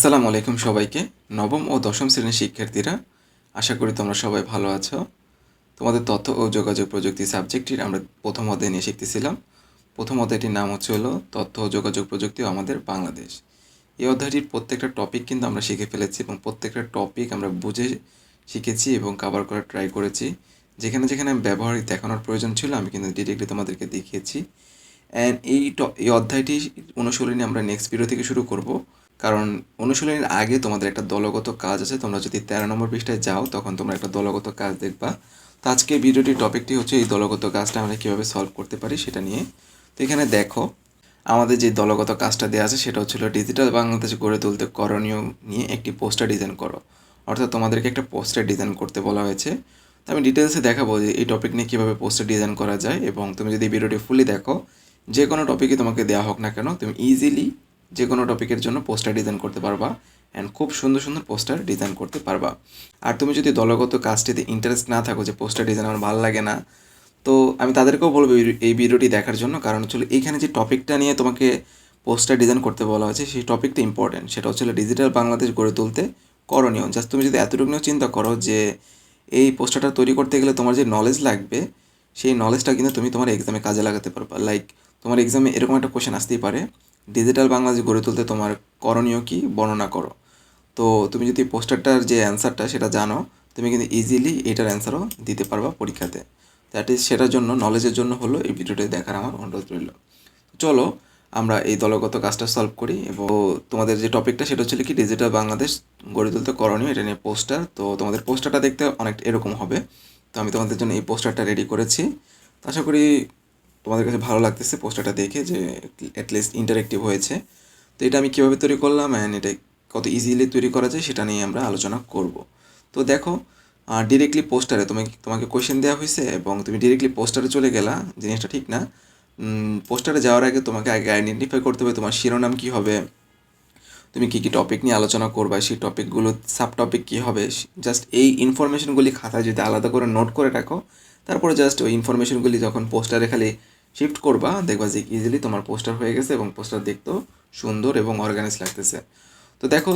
আসসালামু আলাইকুম সবাইকে। নবম ও দশম শ্রেণির শিক্ষার্থীরা, আশা করি তোমরা সবাই ভালো আছো। তোমাদের তথ্য ও যোগাযোগ প্রযুক্তি সাবজেক্টটির আমরা প্রথম অধ্যায় নিয়ে শিখতেছিলাম। প্রথম অধ্যায়টির নাম হচ্ছে হলো, তথ্য ও যোগাযোগ প্রযুক্তি আমাদের বাংলাদেশ। এই অধ্যায়টির প্রত্যেকটা টপিক কিন্তু আমরা শিখে ফেলেছি এবং প্রত্যেকটা টপিক আমরা বুঝে শিখেছি এবং কভার করার ট্রাই করেছি। যেখানে যেখানে ব্যবহারিক দেখানোর প্রয়োজন ছিল, আমি কিন্তু ডিরেক্টলি তোমাদেরকে দেখিয়েছি। অ্যান্ড এই এই অধ্যায়টি অনুশীলনী আমরা নেক্সট ভিডিও থেকে শুরু করব। কারণ অনুশীলনীর আগে তোমাদের একটা দলগত কাজ আছে, তোমরা যদি তেরো নম্বর পৃষ্ঠায় যাও, তখন তোমরা একটা দলগত কাজ দেখবা। তো আজকে ভিডিওটির টপিকটি হচ্ছে এই দলগত কাজটা আমরা কীভাবে সলভ করতে পারি সেটা নিয়ে। তো এখানে দেখো, আমাদের যে দলগত কাজটা দেওয়া আছে সেটা হচ্ছিল ডিজিটাল বাংলাদেশ গড়ে তুলতে করণীয় নিয়ে একটি পোস্টার ডিজাইন করো। অর্থাৎ তোমাদেরকে একটা পোস্টার ডিজাইন করতে বলা হয়েছে। তো আমি ডিটেলসে দেখাবো যে এই টপিক নিয়ে কীভাবে পোস্টার ডিজাইন করা যায় এবং তুমি যদি ভিডিওটি ফুলি দেখো, যে কোনো টপিকে তোমাকে দেওয়া হোক না কেন, তুমি ইজিলি যে কোনো টপিকের জন্য পোস্টার ডিজাইন করতে পারবা অ্যান্ড খুব সুন্দর সুন্দর পোস্টার ডিজাইন করতে পারবা। আর তুমি যদি দলগত কাজটিতে ইন্টারেস্ট না থাকো যে পোস্টার ডিজাইন আমার ভালো লাগে না, তো আমি তাদেরকেও বলব এই- ভিডিওটি দেখার জন্য। কারণ হচ্ছে এইখানে যে টপিকটা নিয়ে তোমাকে পোস্টার ডিজাইন করতে বলা হয়েছে, সেই টপিকটা ইম্পর্টেন্ট সেটা হচ্ছে ডিজিটাল বাংলাদেশ গড়ে তুলতে করণীয়। জাস্ট তুমি যদি এতটুকু নিয়েও চিন্তা করো যে এই পোস্টারটা তৈরি করতে গেলে তোমার যে নলেজ লাগবে, সেই নলেজটা কিন্তু তুমি তোমার এক্সামে কাজে লাগাতে পারবা। লাইক তোমার এক্সামে এরকম একটা কোশ্চেন আসতেই পারে ডিজিটাল বাংলাদেশ গড়ে তুলতে তোমার করণীয় কি, বর্ণনা করো। তো তুমি যদি পোস্টারটার যে অ্যান্সারটা সেটা জানো, তুমি কিন্তু ইজিলি এটার অ্যান্সারও দিতে পারবা পরীক্ষাতে। দ্যাট ইজ সেটার জন্য নলেজের জন্য হলো এই ভিডিওটি দেখার আমার অনুরোধ রইল। চলো, আমরা এই দলগত কাজটা সলভ করি এবং তোমাদের যে টপিকটা সেটা হচ্ছে কি ডিজিটাল বাংলাদেশ গড়ে তুলতে করণীয়, এটা নিয়ে পোস্টার। তো তোমাদের পোস্টারটা দেখতে অনেক এরকম হবে। তো আমি তোমাদের জন্য এই পোস্টারটা রেডি করেছি। আশা করি তোমাদের কাছে ভালো লাগতেছে পোস্টারটা দেখে যে অ্যাটলিস্ট ইন্টারেক্টিভ হয়েছে। তো এটা আমি কীভাবে তৈরি করলাম অ্যান্ড এটা কত ইজিলি তৈরি করা যায় সেটা নিয়ে আমরা আলোচনা করব। তো দেখো ডিরেক্টলি পোস্টারে তুমি তোমাকে কোয়েশ্চেন দেওয়া হয়েছে এবং তুমি ডিরেক্টলি পোস্টারে চলে গেলা, জিনিসটা ঠিক না। পোস্টারে যাওয়ার আগে তোমাকে আগে আইডেন্টিফাই করতে হবে তোমার শিরোনাম কী হবে, তুমি কী কী টপিক নিয়ে আলোচনা করবা, সেই টপিকগুলো সাব টপিক কী হবে জাস্ট এই ইনফরমেশনগুলি খাতায় যদি আলাদা করে নোট করে রাখো, তারপরে জাস্ট ওই ইনফরমেশনগুলি যখন পোস্টারে খালি শিফট করবা, দেখবা যে ইজিলি তোমার পোস্টার হয়ে গেছে এবং পোস্টার দেখতেও সুন্দর এবং অর্গানাইজ লাগতেছে। তো দেখো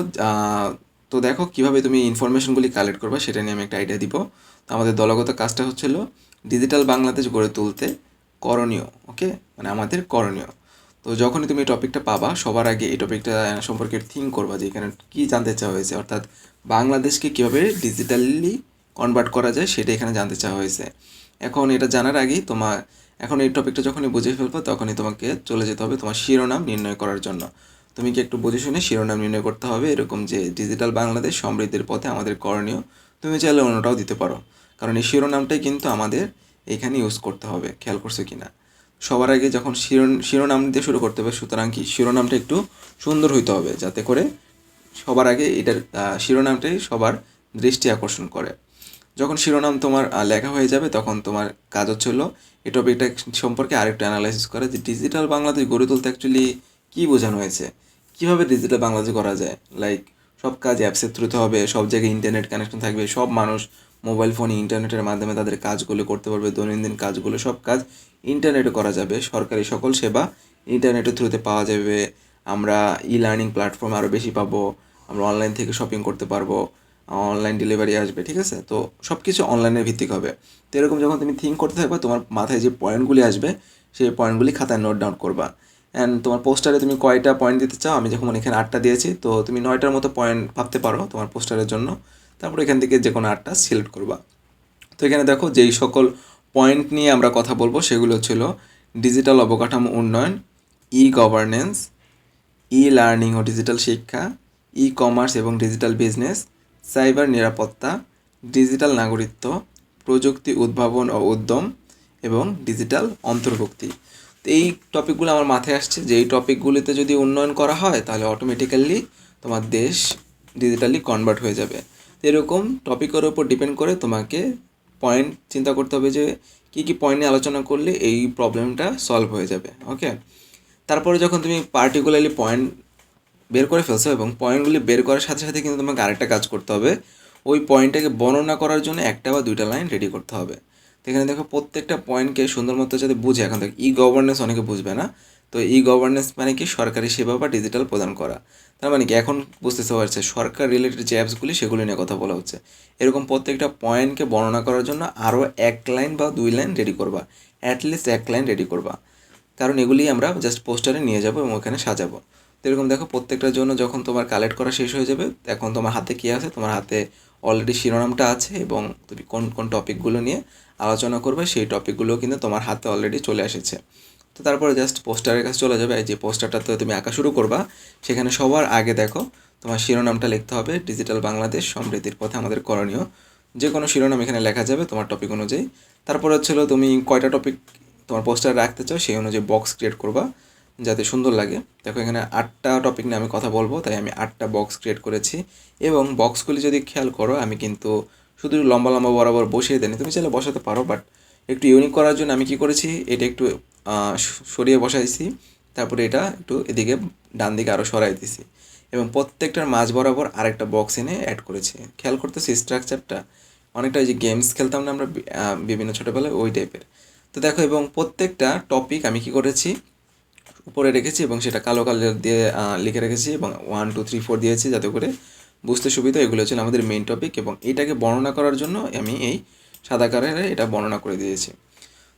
তো দেখো কীভাবে তুমি ইনফরমেশনগুলি কালেক্ট করবা, সেটা নিয়ে আমি একটা আইডিয়া দিব। তো আমাদের দলগত কাজটা হচ্ছিল ডিজিটাল বাংলাদেশ গড়ে তুলতে করণীয় ওকে মানে আমাদের করণীয়। তো যখনই তুমি এই টপিকটা পাবা, সবার আগে এই টপিকটা সম্পর্কে থিঙ্ক করবা যে এখানে কী জানতে চাওয়া হয়েছে। অর্থাৎ বাংলাদেশকে কীভাবে ডিজিটালি কনভার্ট করা যায়, সেটা এখানে জানতে চাওয়া হয়েছে। এখন এটা জানার আগেই তোমার, এখন এই টপিকটা যখনই বুঝে ফেলব, তখনই তোমাকে চলে যেতে হবে তোমার শিরোনাম নির্ণয় করার জন্য। তুমি কি একটু বুঝে শুনে শিরোনাম নির্ণয় করতে হবে? এরকম যে ডিজিটাল বাংলাদেশ সমৃদ্ধির পথে আমাদের করণীয়, তুমি চাইলে অন্যটাও দিতে পারো। কারণ এই শিরোনামটাই কিন্তু আমাদের এখানে ইউজ করতে হবে, খেয়াল করছ কি না সবার আগে যখন শিরোন, শিরোনাম দিয়ে শুরু করতে হবে, সুতরাং কি? শিরোনামটা একটু সুন্দর হইতে হবে, যাতে করে সবার আগে এটার শিরোনামটাই সবার দৃষ্টি আকর্ষণ করে। যখন শিরোনাম তোমার লেখা হয়ে যাবে, তখন তোমার কাজ হচ্ছে হলো এই টপিকটা সম্পর্কে আরেকটু অ্যানালাইসিস করা যে ডিজিটাল বাংলাদেশ গড়ে তুলতে অ্যাকচুয়ালি কী বোঝানো হয়েছে? কীভাবে ডিজিটাল বাংলাদেশ করা যায়? লাইক সব কাজ অ্যাপসের থ্রুতে হবে, সব জায়গায় ইন্টারনেট কানেকশন থাকবে, সব মানুষ মোবাইল ফোনে ইন্টারনেটের মাধ্যমে তাদের কাজগুলো করতে পারবে, দৈনন্দিন কাজগুলো, সব কাজ ইন্টারনেটে করা যাবে। সরকারি সকল সেবা ইন্টারনেটের থ্রুতে পাওয়া যাবে। আমরা ই লার্নিং প্ল্যাটফর্ম আরও বেশি পাবো, আমরা অনলাইন থেকে শপিং করতে পারব। অনলাইন ডেলিভারি আসবে, ঠিক আছে? তো সব কিছু অনলাইনের ভিত্তিক হবে। তো এরকম যখন তুমি থিঙ্ক করতে থাকবে, তোমার মাথায় যে পয়েন্টগুলি আসবে, সেই পয়েন্টগুলি খাতায় নোট ডাউন করবা। অ্যান্ড তোমার পোস্টারে তুমি কয়টা পয়েন্ট দিতে চাও? আমি যখন এখানে আটটা দিয়েছি, তো তুমি নয়টার মতো পয়েন্ট ভাবতে পারো তোমার পোস্টারের জন্য। তারপর এখান থেকে যে কোনো আটটা সিলেক্ট করবা। তো এখানে দেখো, যেই সকল পয়েন্ট নিয়ে আমরা কথা বলব, সেগুলো ছিল ডিজিটাল অবকাঠামো উন্নয়ন ই গভর্নেন্স ই লার্নিং ও ডিজিটাল শিক্ষা ই কমার্স এবং ডিজিটাল বিজনেস সাইবার নিরাপত্তা, ডিজিটাল নাগরিকত্ব, প্রযুক্তি উদ্ভাবন ও উদ্যম এবং ডিজিটাল অন্তর্ভুক্তি। তো এই টপিকগুলো আমার মাথায় আসছে যে এই টপিকগুলিতে যদি উন্নয়ন করা হয়, তাহলে অটোমেটিক্যালি তোমার দেশ ডিজিটালি কনভার্ট হয়ে যাবে। এরকম টপিকের ওপর ডিপেন্ড করে তোমাকে পয়েন্ট চিন্তা করতে হবে যে কী কী পয়েন্ট নিয়ে আলোচনা করলে এই প্রবলেমটা সলভ হয়ে যাবে ওকে তারপরে যখন তুমি পার্টিকুলারলি পয়েন্ট বের করে ফেলছো এবং পয়েন্টগুলি বের করার সাথে সাথে কিন্তু তোমাকে আরেকটা কাজ করতে হবে। ওই পয়েন্টটাকে বর্ণনা করার জন্য একটা বা দুইটা লাইন রেডি করতে হবে। তো এখানে দেখো প্রত্যেকটা পয়েন্টকে সুন্দর মতো যাতে বুঝে। এখন দেখো ই গভর্নেন্স অনেকে বুঝবে না। তো ই গভর্নেন্স মানে কি? সরকারি সেবা বা ডিজিটাল প্রদান করা। তার মানে কি? এখন বুঝতেতে পারছে, সরকার রিলেটেড যে অ্যাপসগুলি সেগুলি নিয়ে কথা বলা হচ্ছে। এরকম প্রত্যেকটা পয়েন্টকে বর্ণনা করার জন্য আরও এক লাইন বা দুই লাইন রেডি করবা। অ্যাটলিস্ট এক লাইন রেডি করবা। কারণ এগুলি আমরা জাস্ট পোস্টারে নিয়ে যাব এবং ওখানে সাজাবো। তো এরকম দেখো প্রত্যেকটার জন্য যখন তোমার কালেক্ট করা শেষ হয়ে যাবে, এখন তোমার হাতে কী আছে? তোমার হাতে অলরেডি শিরোনামটা আছে এবং তুমি কোন কোন টপিকগুলো নিয়ে আলোচনা করবে, সেই টপিকগুলো কিন্তু তোমার হাতে অলরেডি চলে এসেছে। তো তারপরে জাস্ট পোস্টারের কাছে চলে যাবে। যে পোস্টারটাতে তুমি আঁকা শুরু করবা, সেখানে সবার আগে দেখো তোমার শিরোনামটা লিখতে হবে ডিজিটাল বাংলাদেশ সমৃদ্ধির পথে আমাদের করণীয়। যে কোনো শিরোনাম এখানে লেখা যাবে তোমার টপিক অনুযায়ী। তারপরে হচ্ছিল তুমি কয়টা টপিক তোমার পোস্টার রাখতে চাও, সেই অনুযায়ী বক্স ক্রিয়েট করবা। যাতে সুন্দর লাগে। দেখো, এখানে আটটা টপিক নিয়ে আমি কথা বলব, তাই আমি আটটা বক্স ক্রিয়েট করেছি। এবং বক্সগুলি যদি খেয়াল করো, আমি কিন্তু শুধু লম্বা লম্বা বরাবর বসিয়ে দেনি তুমি চাইলে বসাতে পারো বাট একটু ইউনিক করার জন্য আমি কি করেছি, এটা একটু সরিয়ে বসাইছি। তারপরে এটা একটু এদিকে ডান দিকে আরও সরাই দিছি। এবং প্রত্যেকটার মাঝ বরাবর আরেকটা বক্স এনে অ্যাড করেছি। খেয়াল করতেছি স্ট্রাকচারটা অনেকটা যে গেমস খেলতাম না আমরা বিভিন্ন ছোটোবেলায়, ওই টাইপের তো দেখো, এবং প্রত্যেকটা টপিক আমি কি করেছি উপরে রেখেছি এবং সেটা কালো কালার দিয়ে লিখে রেখেছি এবং ওয়ান টু থ্রি ফোর দিয়েছি যাতে করে বুঝতে সুবিধা। এগুলো ছিল আমাদের মেইন টপিক এবং এটাকে বর্ণনা করার জন্য আমি এই সাদা কালারে এটা বর্ণনা করে দিয়েছি।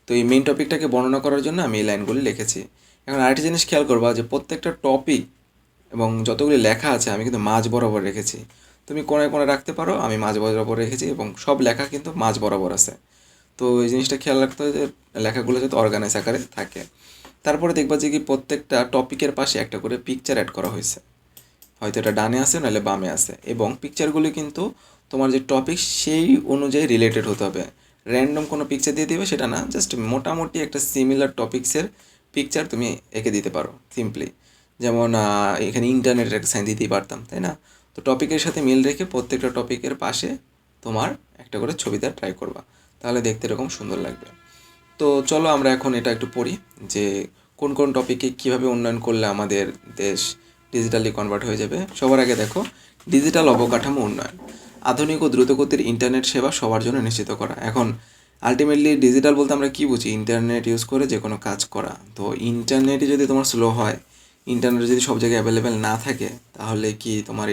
তো এই মেইন টপিকটাকে বর্ণনা করার জন্য আমি এই লাইনগুলি লিখেছি। এখন আরেকটি জিনিস খেয়াল করবা যে প্রত্যেকটা টপিক এবং যতগুলি লেখা আছে আমি কিন্তু মাঝ বরাবর রেখেছি। তুমি কোনায় কোনায় রাখতে পারো, আমি মাঝ বরাবর রেখেছি এবং সব লেখা কিন্তু মাঝ বরাবর আছে। তো এই জিনিসটা খেয়াল রাখতে হবে যে লেখাগুলো যাতে অর্গানাইজ আকারে থাকে। তারপরে দেখবা যে কি প্রত্যেকটা টপিকের পাশে একটা করে পিকচার অ্যাড করা হয়েছে। হয়তো এটা ডানে আছে, নাহলে বামে আছে। এবং পিকচারগুলি কিন্তু তোমার যে টপিক সেই অনুযায়ী রিলেটেড হতে হবে। র্যান্ডম কোনো পিকচার দিয়ে দিবে সেটা না জাস্ট মোটামুটি একটা সিমিলার টপিক্সের পিকচার তুমি এঁকে দিতে পারো সিম্পলি যেমন এখানে ইন্টারনেটের একটা সাইন দিতেই পারতাম, তাই না? তো টপিকের সাথে মিল রেখে প্রত্যেকটা টপিকের পাশে তোমার একটা করে ছবি ট্রাই করবা। তাহলে দেখতে এরকম সুন্দর লাগবে। তো চলো আমরা এখন এটা একটু পড়ি যে কোন কোন টপিকে কীভাবে উন্নয়ন করলে আমাদের দেশ ডিজিটালি কনভার্ট হয়ে যাবে। সবার আগে দেখো ডিজিটাল অবকাঠামো উন্নয়ন। আধুনিক ও দ্রুতগতির ইন্টারনেট সেবা সবার জন্য নিশ্চিত করা। এখন আলটিমেটলি ডিজিটাল বলতে আমরা কি বুঝি? ইন্টারনেট ইউজ করে যে কোনো কাজ করা। তো ইন্টারনেটই যদি তোমার স্লো হয় ইন্টারনেট যদি সব জায়গায় অ্যাভেলেবেল না থাকে, তাহলে কি তোমার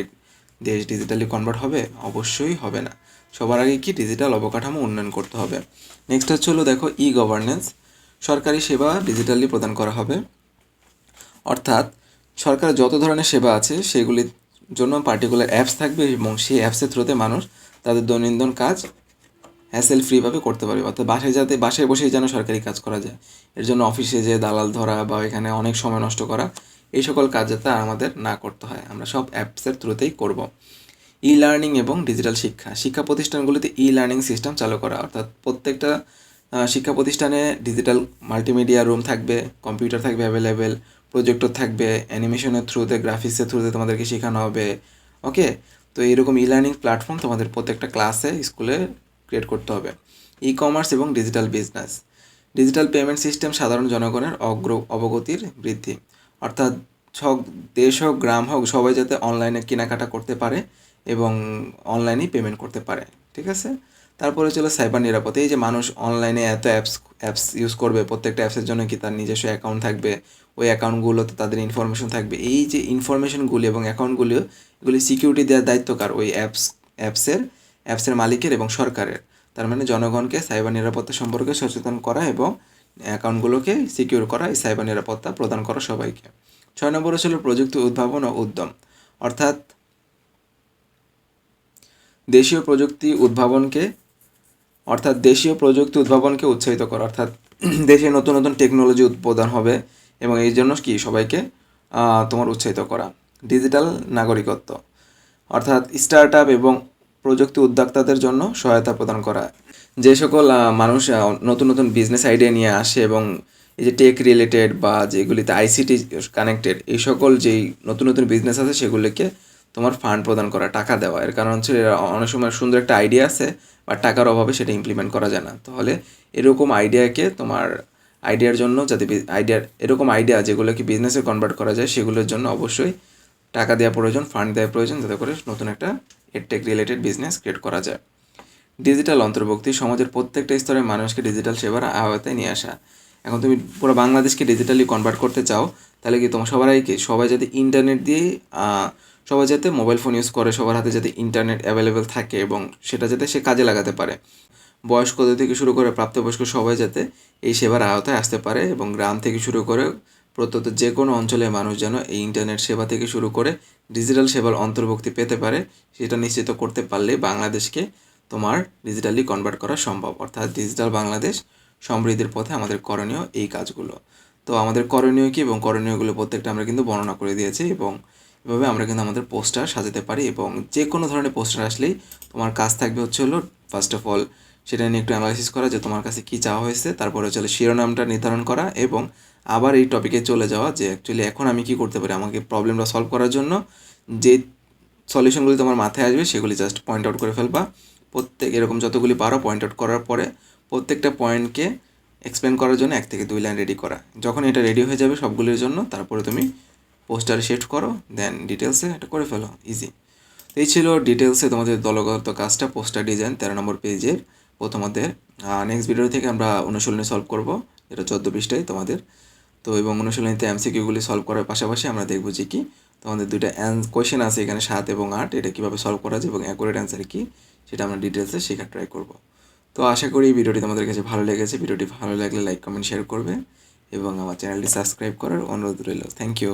দেশ ডিজিটালি কনভার্ট হবে? অবশ্যই হবে না। সবার আগে কি ডিজিটাল অবকাঠামো উন্নয়ন করতে হবে? নেক্সট হচ্ছে হলো দেখো ই গভর্নেন্স সরকারি সেবা ডিজিটালি প্রদান করা হবে। অর্থাৎ সরকার যত ধরনের সেবা আছে, সেগুলির জন্য পার্টিকুলার অ্যাপস থাকবে এবং সেই অ্যাপসের থ্রুতে মানুষ তাদের দৈনন্দিন কাজ হ্যাসেল ফ্রিভাবে করতে পারবে। অর্থাৎ বাসায় যাতে বাসায় বসেই যেন সরকারি কাজ করা যায়। এর জন্য অফিসে যে দালাল ধরা বা এখানে অনেক সময় নষ্ট করা এই সকল কাজ যাতে আমাদের না করতে হয়, আমরা সব অ্যাপসের থ্রুতেই করব। ই লার্নিং এবং ডিজিটাল শিক্ষা। শিক্ষা প্রতিষ্ঠানগুলিতে ই লার্নিং সিস্টেম চালু করা, অর্থাৎ প্রত্যেকটা শিক্ষা প্রতিষ্ঠানে ডিজিটাল মাল্টিমিডিয়া রুম থাকবে কম্পিউটার থাকবে অ্যাভেলেবেল প্রজেক্টর থাকবে অ্যানিমেশনের থ্রুতে গ্রাফিক্সের থ্রুতে তোমাদেরকে শেখানো হবে। ওকে তো এইরকম ই লার্নিং প্ল্যাটফর্ম তোমাদের প্রত্যেকটা ক্লাসে স্কুলে ক্রিয়েট করতে হবে। ই কমার্স এবং digital business digital payment system সাধারণ জনগণের অগ্র, অবগতির বৃদ্ধি। অর্থাৎ সব দেশ হোক, গ্রাম হোক, সবাই যাতে অনলাইনে কেনাকাটা করতে পারে এবং অনলাইনেই পেমেন্ট করতে পারে, ঠিক আছে? তারপরে ছিল সাইবার নিরাপত্তা। এই যে মানুষ অনলাইনে এত অ্যাপস অ্যাপস ইউজ করবে, প্রত্যেকটা অ্যাপসের জন্য কি তার নিজস্ব অ্যাকাউন্ট থাকবে? ওই অ্যাকাউন্টগুলোতে তাদের ইনফরমেশন থাকবে। এই যে ইনফরমেশনগুলি এবং অ্যাকাউন্টগুলিও এগুলি সিকিউরিটি দেওয়ার দায়িত্ব কার? ওই অ্যাপস অ্যাপসের অ্যাপসের মালিকের এবং সরকারের। তার মানে জনগণকে সাইবার নিরাপত্তা সম্পর্কে সচেতন করা এবং অ্যাকাউন্টগুলোকে সিকিউর করা সাইবার নিরাপত্তা প্রদান করা সবাইকে। ছয় নম্বরে ছিল প্রযুক্তি উদ্ভাবন ও উদ্যম। অর্থাৎ দেশীয় প্রযুক্তি উদ্ভাবনকে, অর্থাৎ দেশীয় প্রযুক্তি উদ্ভাবনকে উৎসাহিত করা। অর্থাৎ দেশে নতুন নতুন টেকনোলজি উৎপাদন হবে এবং এই জন্য কি সবাইকে তোমার উৎসাহিত করা। ডিজিটাল নাগরিকত্ব। অর্থাৎ স্টার্ট আপ এবং প্রযুক্তি উদ্যোক্তাদের জন্য সহায়তা প্রদান করা। যে সকল মানুষ নতুন নতুন বিজনেস আইডিয়া নিয়ে আসে এবং এই যে টেক রিলেটেড বা যেগুলিতে আইসিটি কানেক্টেড এই সকল যেই নতুন নতুন বিজনেস আছে সেগুলিকে তোমার ফান্ড প্রদান করা, টাকা দেওয়া। এর কারণ হচ্ছে অনেক সময় সুন্দর একটা আইডিয়া আছে বা টাকার অভাবে সেটা ইমপ্লিমেন্ট করা যায় না। তাহলে এরকম আইডিয়াকে তোমার আইডিয়ার জন্য যাতে আইডিয়ার এরকম আইডিয়া যেগুলোকে বিজনেসে কনভার্ট করা যায়, সেগুলোর জন্য অবশ্যই টাকা দেওয়া প্রয়োজন ফান্ড দেওয়া প্রয়োজন, যাতে করে নতুন একটা এডটেক রিলেটেড বিজনেস ক্রিয়েট করা যায়। ডিজিটাল অন্তর্ভুক্তি সমাজের প্রত্যেকটা স্তরের মানুষকে ডিজিটাল সেবার আওতায় নিয়ে আসা। এখন তুমি পুরো বাংলাদেশকে ডিজিটালি কনভার্ট করতে চাও, তাহলে কি তোমার সবাই কি? সবাই যাতে ইন্টারনেট দিয়ে সবাই যাতে মোবাইল ফোন ইউজ করে, সবার হাতে যাতে ইন্টারনেট অ্যাভেলেবেল থাকে এবং সেটা যাতে সে কাজে লাগাতে পারে। বয়স্কদের থেকে শুরু করে প্রাপ্তবয়স্ক সবাই যাতে এই সেবার আওতায় আসতে পারে এবং গ্রাম থেকে শুরু করে প্রত্যন্ত যে কোনো অঞ্চলের মানুষ যেন এই ইন্টারনেট সেবা থেকে শুরু করে ডিজিটাল সেবার অন্তর্ভুক্তি পেতে পারে, সেটা নিশ্চিত করতে পারলে বাংলাদেশকে তোমার ডিজিটালি কনভার্ট করা সম্ভব। অর্থাৎ ডিজিটাল বাংলাদেশ সমৃদ্ধির পথে আমাদের করণীয় এই কাজগুলো। তো আমাদের করণীয় কী এবং করণীয়গুলো প্রত্যেকটা আমরা কিন্তু বর্ণনা করে দিয়েছি এবং এভাবে আমরা কিন্তু আমাদের পোস্টার সাজাতে পারি এবং যে কোনো ধরনের পোস্টার আসলেই তোমার কাজ থাকবে হচ্ছে হলো ফার্স্ট অফ অল সেটা নিয়ে একটু অ্যানালাইসিস করা যে তোমার কাছে কী চাওয়া হয়েছে, তারপরে হচ্ছে শিরোনামটা নির্ধারণ করা এবং আবার এই টপিকে চলে যাওয়া যে অ্যাকচুয়ালি এখন আমি কি করতে পারি? আমাকে প্রবলেমটা সলভ করার জন্য যে সলিউশনগুলি তোমার মাথায় আসবে সেগুলি জাস্ট পয়েন্ট আউট করে ফেলবা। প্রত্যেক, এরকম যতগুলি পারো পয়েন্ট আউট করার পরে প্রত্যেকটা পয়েন্টকে এক্সপ্লেন করার জন্য এক থেকে দুই লাইন রেডি করা। যখন এটা রেডি হয়ে যাবে সবগুলির জন্য, তারপরে তুমি পোস্টারে শিফট করো দেন ডিটেলসে এটা করে ফেলো ইজি তো এই ছিল ডিটেলসে তোমাদের দলগত কাজটা পোস্টার ডিজাইন তেরো নম্বর পেজের প্রথমদের নেক্সট ভিডিও থেকে আমরা অনুশীলনী সলভ করব। এটা চোদ্দ পৃষ্ঠায় তোমাদের। তো এবং অনুশীলনীতে এমসিকিউগুলি সলভ করার পাশাপাশি আমরা দেখব যে কি তোমাদের দুইটা কোয়েশ্চেন আছে এখানে সাত এবং আট, এটা কীভাবে সলভ করা যায় এবং অ্যাকুরেট অ্যান্সার কী সেটা আমরা ডিটেলসে শেখার ট্রাই করব। তো আশা করি এই ভিডিওটি তোমাদের কাছে ভালো লেগেছে। ভিডিওটি ভালো লাগলে লাইক কমেন্ট শেয়ার করবে এবং আমার চ্যানেলটি সাবস্ক্রাইব করার অনুরোধ রইল। Thank you